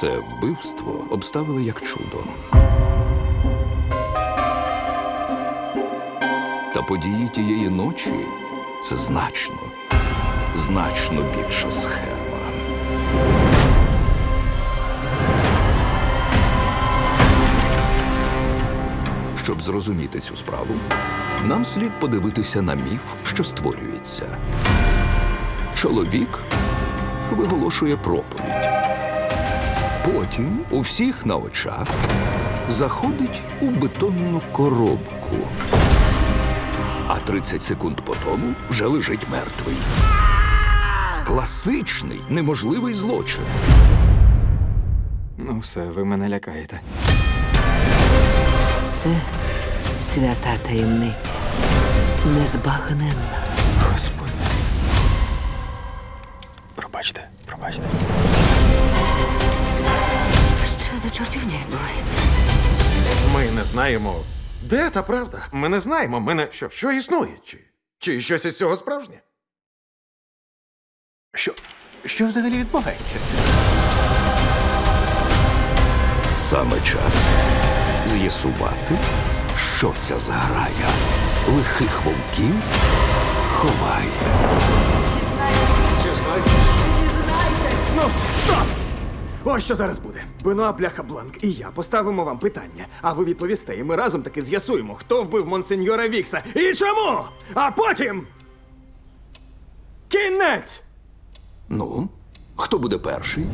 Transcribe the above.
Це вбивство обставили як чудо. Та події тієї ночі це значно, значно більша схема. Щоб зрозуміти цю справу, нам слід подивитися на міф, що створюється. Чоловік виголошує проповідь. Потім у всіх на очах заходить у бетонну коробку. А 30 секунд по тому вже лежить мертвий. Класичний, неможливий злочин. Ну, все, ви мене лякаєте. Це свята таємниця. Незбагненна. Господи. Пробачте, пробачте. Чортівня відбувається? Ми не знаємо. Де та правда? Ми не знаємо. Ми не... Що, що існує? Чи, чи щось із цього справжнє? Що? Що взагалі відбувається? Саме час з'ясувати, що ця зграя лихих вовків ховає. Ось що зараз буде. Бенуа Бляха Бланк і я поставимо вам питання, а ви відповісте, і ми разом таки з'ясуємо, хто вбив монсеньора Вікса і чому! А потім. Кінець! Ну, хто буде перший?